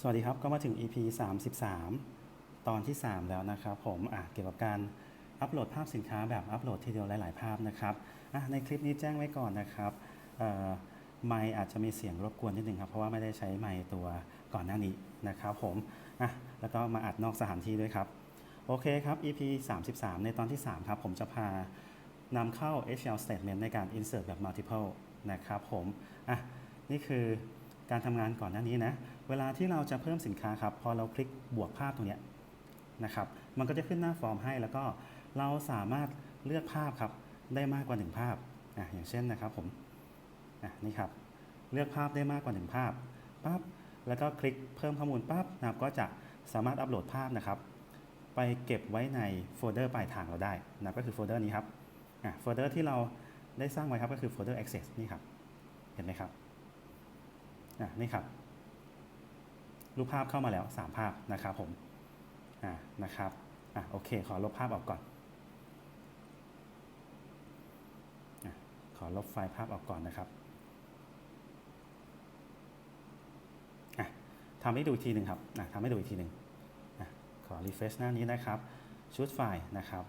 สวัสดีครับ ก็มาถึง EP 33 ตอนที่ 3 แล้วนะครับผมอะเกี่ยวกับการอัปโหลดภาพสินค้าแบบอัปโหลดทีเดียวหลาย ๆ ภาพนะครับในคลิปนี้แจ้งไว้ก่อนนะครับไมค์อาจจะมีเสียงรบกวนนิดนึงครับ เพราะว่าไม่ได้ใช้ไมค์ตัวก่อนหน้านี้นะครับผมอะแล้วก็มาอัดนอกสถานที่ด้วยครับ โอเคครับ EP 33 ในตอนที่ 3 ครับ ผมจะพานำเข้า HL statement ในการ insert แบบ multiple นะครับผมอะนี่คือ การทำงานก่อนหน้านี้นะ เวลาที่เราจะเพิ่มสินค้าครับ พอเราคลิกบวกภาพตรงนี้นะครับ มันก็จะขึ้นหน้าฟอร์มให้ แล้วก็เราสามารถเลือกภาพครับ ได้มากกว่า 1 ภาพออย่างเช่นนะครับผมนี่ครับ เลือกภาพได้มากกว่า 1 ภาพปั๊บ แล้วก็คลิกเพิ่มข้อมูลปั๊บนะครับก็จะสามารถอัปโหลดภาพนะครับ ไปเก็บไว้ในโฟลเดอร์ปลายทางเราได้นะก็คือโฟลเดอร์นี้ครับโฟลเดอร์ที่เราได้สร้างไว้ครับก็คือโฟลเดอร์ access นี่ครับ เห็นไหมครับ อะนี่ครับ รูปภาพเข้ามาแล้ว 3 ภาพนะครับผมอ่านะครับอะโอเค ขอลบภาพออกก่อนอะขอลบไฟล์ภาพออกก่อนนะครับอะทำให้ดูอีกทีหนึ่งครับอะทำให้ดูอีกทีหนึ่งอะขอ refresh หน้านี้นะครับชุดไฟล์นะครับ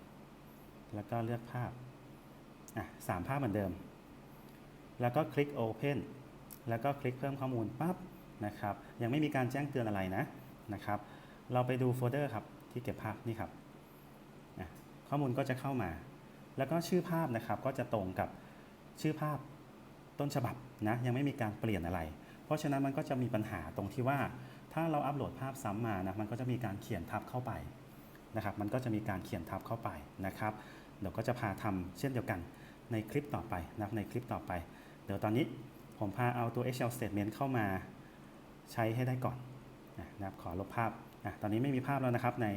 แล้วก็เลือกภาพอะสามภาพเหมือนเดิม แล้วก็คลิก Open แล้วก็คลิกเพิ่มข้อมูลปั๊บนะครับ ยังไม่มีการแจ้งเตือนอะไรนะนะครับ เราไปดูโฟลเดอร์ครับที่เก็บภาพนี่ครับข้อมูลก็จะเข้ามา แล้วก็ชื่อภาพนะครับก็จะตรงกับชื่อภาพต้นฉบับนะยังไม่มีการเปลี่ยนอะไร เพราะฉะนั้นมันก็จะมีปัญหาตรงที่ว่าถ้าเราอัปโหลดภาพซ้ำมานะมันก็จะมีการเขียนทับเข้าไปนะครับ มันก็จะมีการเขียนทับเข้าไปนะครับเดี๋ยวก็จะพาทำเช่นเดียวกันในคลิปต่อไปนะในคลิปต่อไป เดี๋ยวตอนนี้ ผมพาเอาตัว HL statement เข้ามาใช้ให้ได้ก่อนนะครับขอลบภาพอะตอนนี้ไม่มีภาพแล้วนะครับใน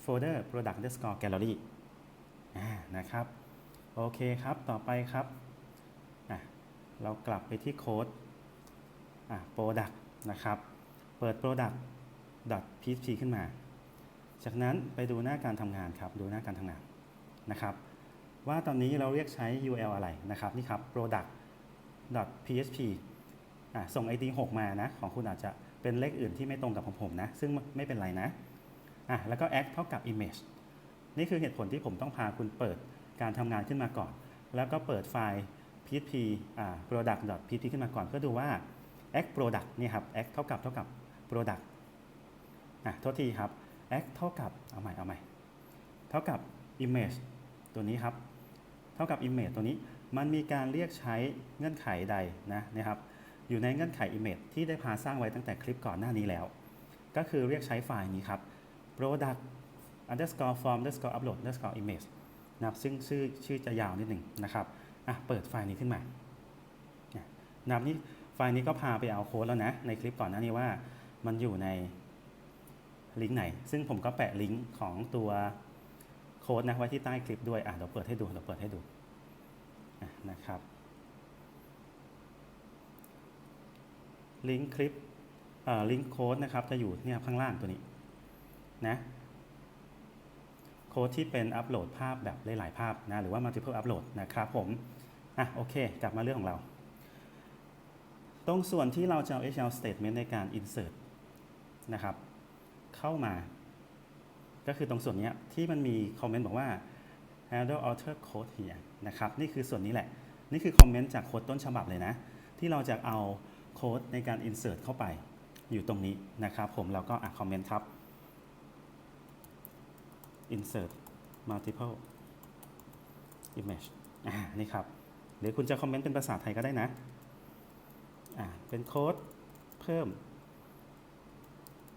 โฟลเดอร์ product underscore gallery นะครับโอเคครับต่อไปครับอะเรากลับไปที่โค้ด product นะครับ เปิด product php ขึ้นมา จากนั้นไปดูหน้าการทำงานครับ ดูหน้าการทำงานนะครับ ว่าตอนนี้เราเรียกใช้ URL อะไรนะครับ นี่ครับ product php อะส่ง ID 6 มานะ ของคุณอาจจะเป็นเลขอื่นที่ไม่ตรงกับของผมนะ ซึ่งไม่เป็นไรนะอะแล้วก็ act เท่ากับ image นี่คือเหตุผลที่ผมต้องพาคุณเปิดการทำงานขึ้นมาก่อน แล้วก็เปิดไฟล์ php อ่า product php ขึ้นมาก่อนเพื่อดูว่า act product นี่ครับ act เท่ากับเท่ากับ product อะโทษทีครับ act เท่ากับ เอาใหม่ เอาใหม่ เท่ากับ image ตัวนี้ครับ เท่ากับ image ตัวนี้ มันมีการเรียกใช้เงื่อนไขใดนะนะครับอยู่ในเงื่อนไข image ที่ได้พาสร้างไว้ตั้งแต่คลิปก่อนหน้านี้แล้ว ก็คือเรียกใช้ไฟล์นี้ครับ product underscore form underscore upload underscore image นะครับซึ่งชื่อชื่อจะยาวนิดหนึ่งนะครับอะเปิดไฟล์นี้ขึ้นมาเนี่ยนะครับนี่ไฟล์นี้ก็พาไปเอาโค้ดแล้วนะ ในคลิปก่อนหน้านี้ว่ามันอยู่ในลิงก์ไหน ซึ่งผมก็แปะลิงก์ของตัวโค้ดนะไว้ที่ใต้คลิปด้วยอะเดี๋ยวเปิดให้ดูเดี๋ยวเปิดให้ดู นะครับ ลิงก์คลิปลิงก์โค้ดนะครับจะอยู่เนี่ยข้างล่างตัวนี้นะโค้ดที่เป็นอัปโหลดภาพแบบหลายๆภาพนะหรือว่า multiple upload นะครับผมอะโอเค กลับมาเรื่องของเรา ตรงส่วนที่เราจะเอา HL statement ในการ insert นะครับ เข้ามา ก็คือตรงส่วนนี้ที่มันมีคอมเมนต์บอกว่า handle alter code here นะครับ นี่คือส่วนนี้แหละ นี่คือคอมเมนต์จากโค้ดต้นฉบับเลยนะ ที่เราจะเอาโค้ดในการ insert เข้าไปอยู่ตรงนี้นะครับผมเราก็อะคอมเมนต์ครับ insert multiple image อ่านี่ครับ หรือคุณจะคอมเมนต์เป็นภาษาไทยก็ได้นะอ่าเป็นโค้ดเพิ่ม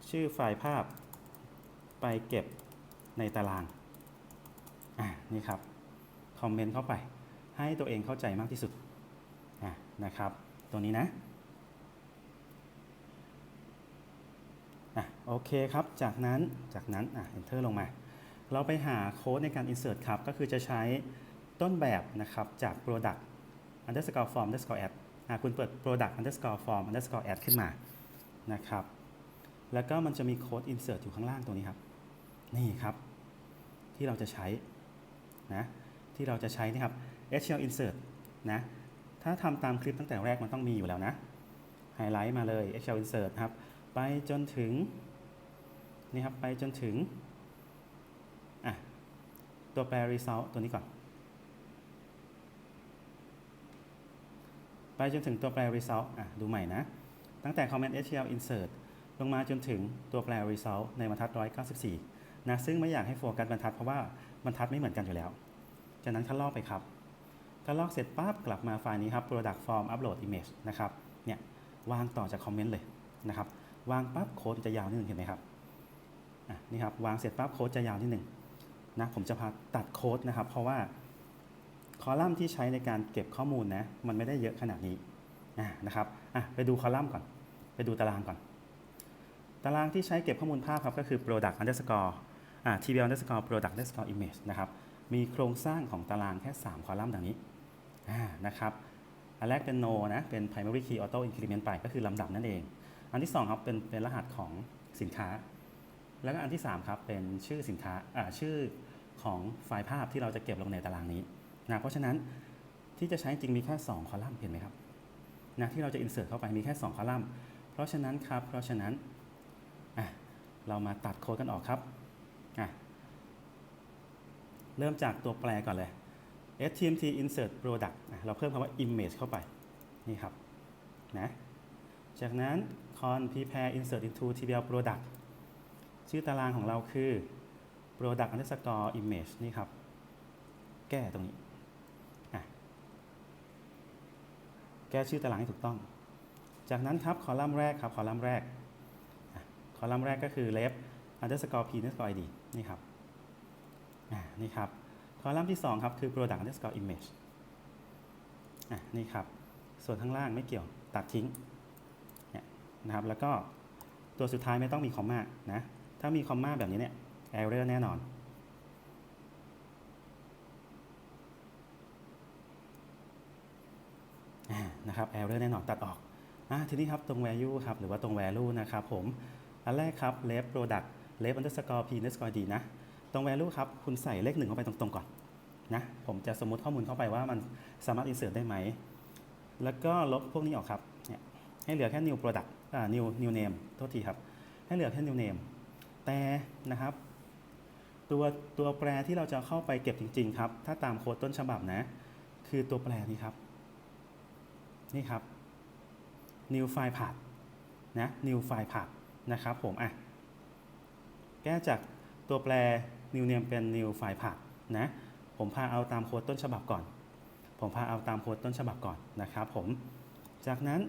ชื่อไฟล์ภาพไปเก็บในตารางอ่านี่ครับ คอมเมนต์เข้าไป ให้ตัวเองเข้าใจมากที่สุดนะครับ ตัวนี้นะอะโอเคครับ จากนั้นจากนั้นอะ enter ลงมา เราไปหาโค้ดในการ insert ครับ ก็คือจะใช้ต้นแบบนะครับจาก product underscore form underscore add อะคุณเปิด product underscore form underscore add ขึ้นมานะครับ แล้วก็มันจะมีโค้ด insert อยู่ข้างล่างตรงนี้ครับ นี่ครับ ที่เราจะใช้นะ ที่เราจะใช้นี่ครับ HL insert นะ ถ้าทำตามคลิปตั้งแต่แรกมันต้องมีอยู่แล้วนะ ไฮไลท์มาเลย HL insert ครับไปไปจนถึง นี่ครับ ไปจนถึง อะ ตัวแปร result ตัวนี้ก่อน ไปจนถึงตัวแปร result อะ ดูใหม่นะ ตั้งแต่ comment html insert ลงมาจนถึงตัวแปร result ในบรรทัด 194 นะ ซึ่งไม่อยากให้โฟกัสบรรทัดเพราะว่าบรรทัดไม่เหมือนกันอยู่แล้ว จากนั้นคัดลอกไปครับคัดลอกเสร็จปั๊บกลับมาไฟล์นี้ครับ product form upload image นะครับเนี่ยวางต่อจากคอมเมนต์เลยนะครับวางปั๊บโค้ดจะยาวนิดหนึ่งเห็นไหมครับอะนี่ครับวางเสร็จปั๊บโค้ดจะยาวนิดหนึ่งนะผมจะพาตัดโค้ดนะครับ เพราะว่าคอลัมน์ที่ใช้ในการเก็บข้อมูลนะมันไม่ได้เยอะขนาดนี้อะนะครับอะไปดูคอลัมน์ก่อน ไปดูตารางก่อน ตารางที่ใช้เก็บข้อมูลภาพครับก็คือ product underscore อ่า tbl underscore product underscore image นะครับ มีโครงสร้างของตารางแค่ 3 คอลัมน์ดังนี้นะครับ อันแรกเป็น no นะ เป็น primary key auto increment ไป ก็คือลำดับนั่นเอง อันที่ 2 ครับเป็นเป็นรหัสของสินค้า แล้วก็อันที่ 3 ครับเป็นชื่อสินค้าอ่าชื่อของไฟล์ภาพที่เราจะเก็บลงในตารางนี้นะเพราะฉะนั้นที่จะใช้จริงมีแค่ 2 คอลัมน์เห็นไหมครับนะที่เราจะ insert เข้าไปมีแค่ 2 คอลัมน์ เพราะฉะนั้นครับ เพราะฉะนั้นอะเรามาตัดโค้ดกันออกครับอะ เริ่มจากตัวแปรก่อนเลย htmt insert product เราเพิ่มคำว่า image เข้าไป นี่ครับ นะ จากนั้น con prepare insert into tbl product ชื่อตารางของเราคือ product underscore image นี่ครับ แก้ตรงนี้ แก้ชื่อตารางให้ถูกต้อง จากนั้นครับ คอลัมน์แรกครับ คอลัมน์แรก คอลัมน์แรกก็คือ left underscore p underscore id นี่ครับ นี่ครับคอลัมน์ที่2ครับคือ product underscore image อะนี่ครับ ส่วนข้างล่างไม่เกี่ยวตัดทิ้งเนี่ยนะครับ แล้วก็ตัวสุดท้ายไม่ต้องมีคอมมานะ ถ้ามีคอมมาแบบนี้เนี่ย error แน่นอนนะครับ error แน่นอนตัดออกอ่าทีนี้ครับตรง value ครับ หรือว่าตรง value นะครับผม อันแรกครับ left product left underscore p underscore d นะ ตรง value ครับ คุณใส่เลขหนึ่งเข้าไปตรงๆก่อนนะผมจะสมมติข้อมูลเข้าไปว่ามันสามารถ insert ได้ไหม แล้วก็ลบพวกนี้ออกครับเนี่ยให้เหลือแค่ new product อ่า new new name โทษทีครับ ให้เหลือแค่ new name แต่นะครับ ตัวตัวแปรที่เราจะเข้าไปเก็บจริง ๆ ครับ ถ้าตามโค้ดต้นฉบับนะ คือตัวแปรนี้ครับ นี่ครับ new file path นะ new file path นะครับผมอะแก้จากตัวแปร new name เป็น new file path นะผมพาเอาตามโค้ดต้นฉบับก่อน ผมพาเอาตามโค้ดต้นฉบับก่อนนะครับผมจากนั้น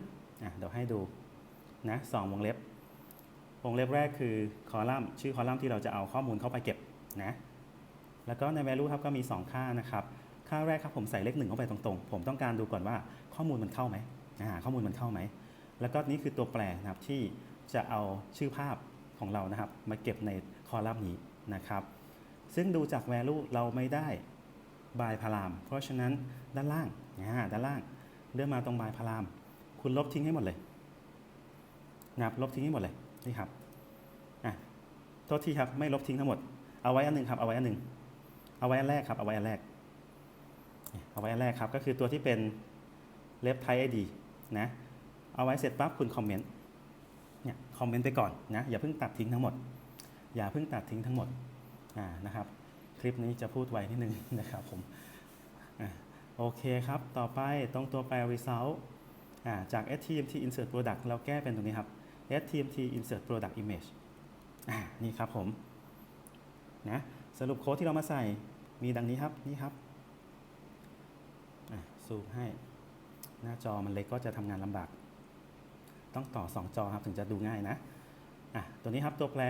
เดี๋ยวให้ดูนะสองวงเล็บ วงเล็บแรกคือคอลัมน์ชื่อคอลัมน์ที่เราจะเอาข้อมูลเข้าไปเก็บนะแล้วก็ใน value ครับก็มี 2 ค่านะครับค่าแรกครับผมใส่เลขหนึ่งเข้าไปตรงๆ ผมต้องการดูก่อนว่าข้อมูลมันเข้าไหมข้อมูลมันเข้าไหม แล้วก็นี่คือตัวแปรนะครับที่จะเอาชื่อภาพของเรานะครับ มาเก็บในคอลัมน์นี้นะครับ ซึ่งดูจาก value เราไม่ได้บายพาราม เพราะฉะนั้นด้านล่างอ่าด้านล่างเลื่อนมาตรงบายพาราม คุณลบทิ้งให้หมดเลยนะครับลบทิ้งให้หมดเลยนี่ครับอะโทษทีครับไม่ลบทิ้งทั้งหมด เอาไว้อันหนึ่งครับเอาไว้อันหนึ่งเอาไว้อันแรกครับเอาไว้อันแรก เอาไว้อันแรกครับก็คือตัวที่เป็น left type id นะเอาไว้เสร็จปั๊บคุณคอมเมนต์เนี่ยคอมเมนต์ไปก่อนนะอย่าเพิ่งตัดทิ้งทั้งหมด อย่าเพิ่งตัดทิ้งทั้งหมด นะครับ คลิปนี้จะพูดไวนิดนึงนะครับผมอะโอเคครับ ต่อไปตรงตัวแปร result อ่าจาก htmt insert product เราแก้เป็นตรงนี้ครับ htmt insert product image อ่านี่ครับผมนะสรุปโค้ดที่เรามาใส่มีดังนี้ครับ นี่ครับอะซูมให้หน้าจอมันเล็กก็จะทำงานลำบาก ต้องต่อ 2 จอครับถึงจะดูง่ายนะอะตัวนี้ครับตัวแปร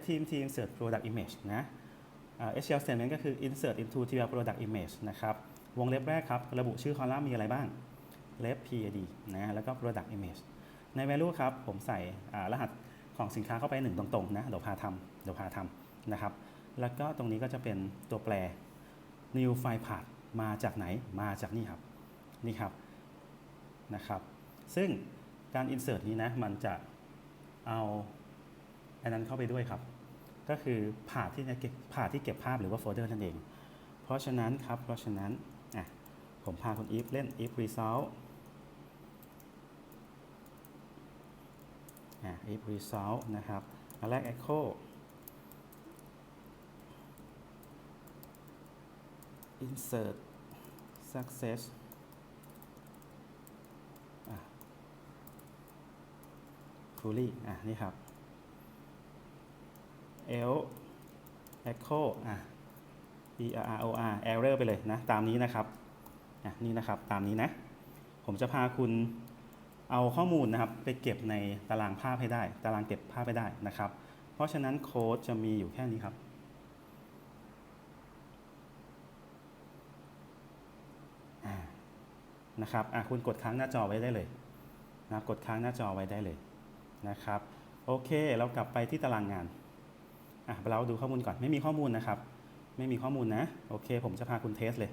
htmt insert product image นะอ่า SQL statement ก็คือ insert into tbl product image นะครับวงเล็บแรกครับ ระบุชื่อคอลัมน์มีอะไรบ้าง left pid นะแล้วก็ product image ใน value ครับ ผมใส่รหัสของสินค้าเข้าไป 1 ตรงๆนะเดี๋ยวพาทำเดี๋ยวพาทำนะครับ แล้วก็ตรงนี้ก็จะเป็นตัวแปร new file path มาจากไหนมาจากนี่ครับ นี่ครับนะครับ ซึ่งการ insert นี้นะ มันจะเอา อันนั้นเข้าไปด้วยครับ ก็คือผ่าที่จะเก็บผ่าที่เก็บภาพหรือว่าโฟลเดอร์นั่นเอง เพราะฉะนั้นครับ เพราะฉะนั้นอะผมพาคุณ if เล่น if result อะ if result นะครับอันแรก echo insert success อะ fully อะ นี่ครับ l echo อะ e r r o r error ไปเลยนะ ตามนี้นะครับอะนี่นะครับ ตามนี้นะ ผมจะพาคุณเอาข้อมูลนะครับ ไปเก็บในตารางภาพให้ได้ ตารางเก็บภาพให้ได้นะครับ เพราะฉะนั้นโค้ดจะมีอยู่แค่นี้ครับนะครับอะคุณกดค้างหน้าจอไว้ได้เลยนะกดค้างหน้าจอไว้ได้เลยนะครับ โอเค เรากลับไปที่ตารางงาน อะเราดูข้อมูลก่อนไม่มีข้อมูลนะครับ ไม่มีข้อมูลนะ โอเค ผมจะพาคุณเทสเลย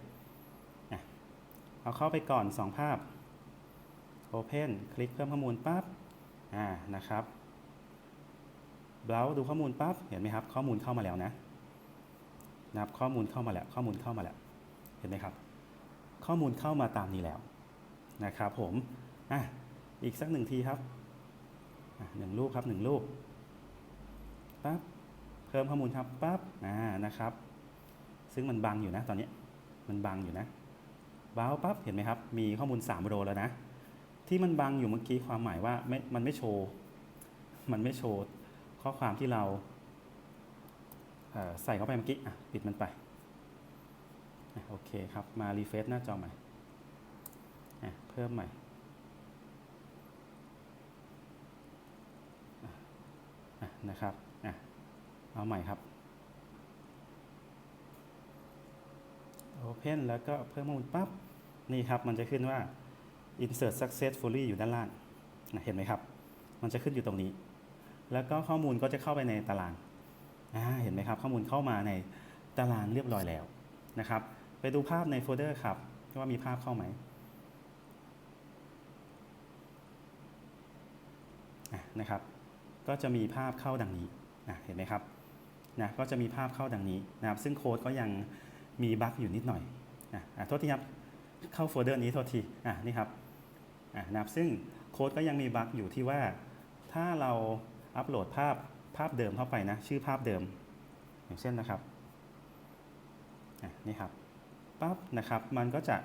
อะเอาเข้าไปก่อน 2 ภาพ Open คลิกเพิ่มข้อมูลปั๊บอ่านะครับเบราว์ดูข้อมูลปั๊บเห็นไหมครับ ข้อมูลเข้ามาแล้วนะนะครับข้อมูลเข้ามาแล้ว ข้อมูลเข้ามาแล้ว เห็นไหมครับ ข้อมูลเข้ามาตามนี้แล้วนะครับผมอะอีกสักหนึ่งทีครับอะหนึ่งรูปครับหนึ่งรูปปั๊บ เพิ่มข้อมูลครับปั๊บอ่านะครับ ซึ่งมันบังอยู่นะตอนนี้มันบังอยู่นะบ้าวปั๊บเห็นไหมครับ มีข้อมูล3โรแล้วนะ ที่มันบังอยู่เมื่อกี้ความหมายว่าไม่มันไม่โชว์มันไม่โชว์ข้อความที่เราเใส่เข้าไปเมื่อกี้อะปิดมันไปโอเคครับ มารีเฟซหน้าจอใหม่เพิ่มใหม่ะะนะครับ เอาใหม่ครับ Open แล้วก็เพิ่มข้อมูลปั๊บ นี่ครับ มันจะขึ้นว่า Insert successfully อยู่ด้านล่างนะเห็นไหมครับ มันจะขึ้นอยู่ตรงนี้ แล้วก็ข้อมูลก็จะเข้าไปในตารางาเห็นไหมครับ ข้อมูลเข้ามาในตารางเรียบร้อยแล้วนะครับ ไปดูภาพในโฟลเดอร์ครับ ว่ามีภาพเข้าไหมนะครับ ก็จะมีภาพเข้าดังนี้นะเห็นไหมครับ นะก็จะมีภาพเข้าดังนี้นะครับ ซึ่งโค้ดก็ยังมีบั๊กอยู่นิดหน่อยนะโทษทีครับเข้าโฟลเดอร์นี้โทษทีอะนี่ครับอะนะครับซึ่งโค้ดก็ยังมีบั๊กอยู่ที่ว่าถ้าเราอัปโหลดภาพภาพเดิมเข้าไปนะ ชื่อภาพเดิม อย่างเช่นนะครับอะนี่ครับปั๊บนะครับมันก็จะ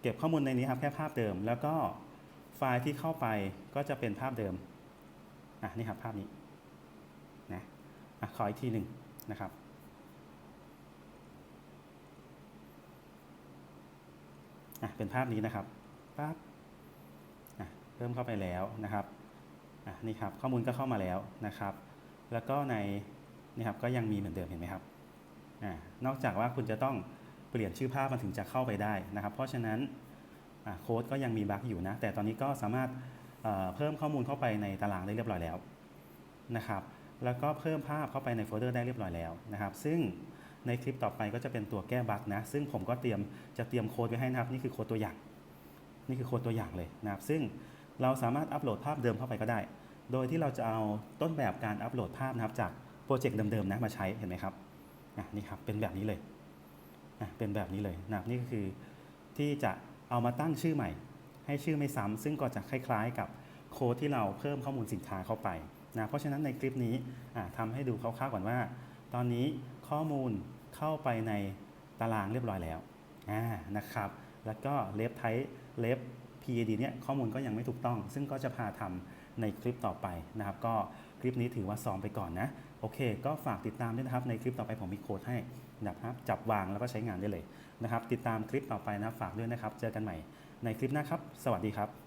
เก็บข้อมูลในนี้ครับแค่ภาพเดิม แล้วก็ไฟล์ที่เข้าไปก็จะเป็นภาพเดิมอะนี่ครับภาพนี้ อขออีกทีหนึ่งนะครับ เป็นภาพนี้นะครับปั๊บเริ่มเข้าไปแล้วนะครับนี่ครับข้อมูลก็เข้ามาแล้วนะครับ แล้วก็ในนี่ครับก็ยังมีเหมือนเดิมเห็นไหมครับอนอกจากว่าคุณจะต้องเปลี่ยนชื่อภาพมันถึงจะเข้าไปได้นะครับ เพราะฉะนั้นโค้ดก็ยังมีบั๊กอยู่นะ แต่ตอนนี้ก็สามารถเพิ่มข้อมูลเข้าไปในตารางได้เรียบร้อยแล้วนะครับ แล้วก็เพิ่มภาพเข้าไปในโฟลเดอร์ได้เรียบร้อยแล้วนะครับ ซึ่งในคลิปต่อไปก็จะเป็นตัวแก้บั๊กนะ ซึ่งผมก็เตรียมจะเตรียมโค้ดไว้ให้นะครับ นี่คือโค้ดตัวอย่าง นี่คือโค้ดตัวอย่างเลยนะครับ ซึ่งเราสามารถอัปโหลดภาพเดิมเข้าไปก็ได้ โดยที่เราจะเอาต้นแบบการอัปโหลดภาพนะครับ จากโปรเจกต์เดิมๆนะมาใช้ เห็นไหมครับอะนี่ครับ เป็นแบบนี้เลยอะเป็นแบบนี้เลยนะครับ นี่ก็คือที่จะเอามาตั้งชื่อใหม่ ให้ชื่อไม่ซ้ำซึ่งก็จะคล้าย ๆ กับโค้ดที่เราเพิ่มข้อมูลสินค้าเข้าไป นะเพราะฉะนั้นในคลิปนี้อะทำให้ดูคร่าวๆก่อนว่า ตอนนี้ข้อมูลเข้าไปในตารางเรียบร้อยแล้วนะครับ แล้วก็เลฟไทเลฟ PAD เนี่ยข้อมูลก็ยังไม่ถูกต้อง ซึ่งก็จะพาทำในคลิปต่อไปนะครับ ก็คลิปนี้ถือว่าซ้อมไปก่อนนะ โอเค ก็ฝากติดตามด้วยนะครับ ในคลิปต่อไปผมมีโค้ดให้นะครับ จับวางแล้วก็ใช้งานได้เลยนะครับ ติดตามคลิปต่อไปนะครับฝากด้วยนะครับ เจอกันใหม่ในคลิปหน้าครับ สวัสดีครับ